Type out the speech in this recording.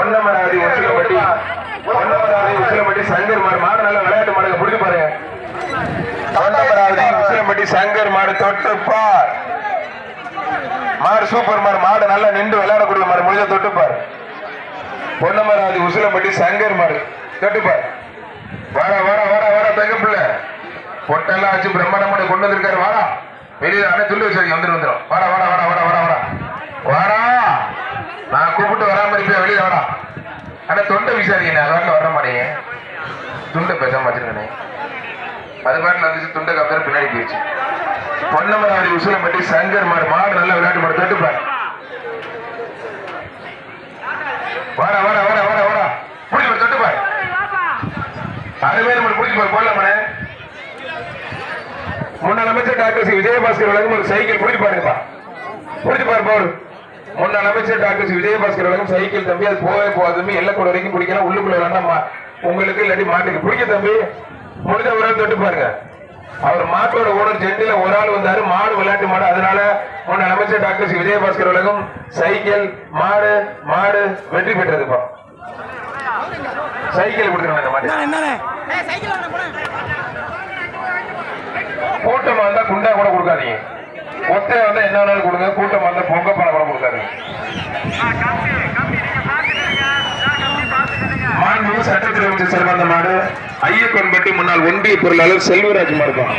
ஒன்னமராதி உசிலம்பட்டி. ஒன்னமராதி உசிலம்பட்டி சங்கர் மாடு. மாடு நல்ல விளையாட்டு மாடுங்க. பிடிச்சு பாருங்க. ஒன்னமராதி உசிலம்பட்டி சங்கர் மாடு தொட்டுப்பார் மாடு சூப்பர் மாடு. மாடு நல்லா நின்று விளையாடக்கூடிய மாடு. முடிஞ்ச தொட்டுப்பார் பொன்னமராதி உசிலம்பட்டி சங்கர் மாடு. தொட்டுப்பார் வாடா வாடா வாடா வாடா தங்க பிள்ளை. பொட்டெல்லாம் வச்சு பிரம்மாண்டமான கொண்டு வந்திருக்காரு. வாடா. வெளியில அண்ணன் துள்ளி வச்சு வந்துட்டு வந்துடும் வாடா வாடா வாடா வாடா வாடா. வராம ஆனா தொண்டை விசாரிங்க அது வர மாட்டேங்க துண்டை பேசாம வச்சிருக்கேனே. அது மாதிரி வந்துச்சு துண்டை கம்பேர் பின்னாடி போயிடுச்சு. பொன்னமராவதி உசுலம் பற்றி சங்கர் மாடு மாடு நல்ல விளையாட்டு மாடு தொட்டுப்பார் வாடா வாடா வாடா வாடா வாடா. பிடிச்சு தொட்டுப்பார் அருமையான மாடு பிடிச்சு பாரு போடலாமனே முன்னாள் அமைச்சர் டாக்டர் விஜயபாஸ்கர் வழங்கும் ஒரு சைக்கிள் பிடிச்சு பாருங்கப்பா. பிடிச்சு பாரு போடு. முன்னாள் அமைச்சர் டாக்டர் விஜயபாஸ்கர் வழங்கும் சைக்கிள் தம்பி அது போவே போகாதுமே எல்லக்கூட வரைக்கும் பிடிக்கலாம் உள்ளுக்குள்ள வேண்டாம் உங்களுக்கு இல்லாட்டி மாட்டுக்கு. பிடிக்க தம்பி. முடிஞ்ச ஒரு ஆள் தொட்டு பாருங்க. அவர் மாட்டோட ஓனர் ஜெண்டில ஒரு ஆள் வந்தாரு. மாடு விளையாட்டு மாடு. அதனால முன்னாள் அமைச்சர் டாக்டர் விஜயபாஸ்கர் வழங்கும் சைக்கிள் மாடு மாடு வெற்றி பெற்றதுப்பா. சைக்கிள் என்னண்ணே? கூட்டமா இருந்தா மாண்பு சட்டத்திற்கு சிறந்த மாடு ஐயப்பன்பட்டி முன்னாள் ஒன்றிய பொருளாளர் செல்வராஜ் மாடுதான்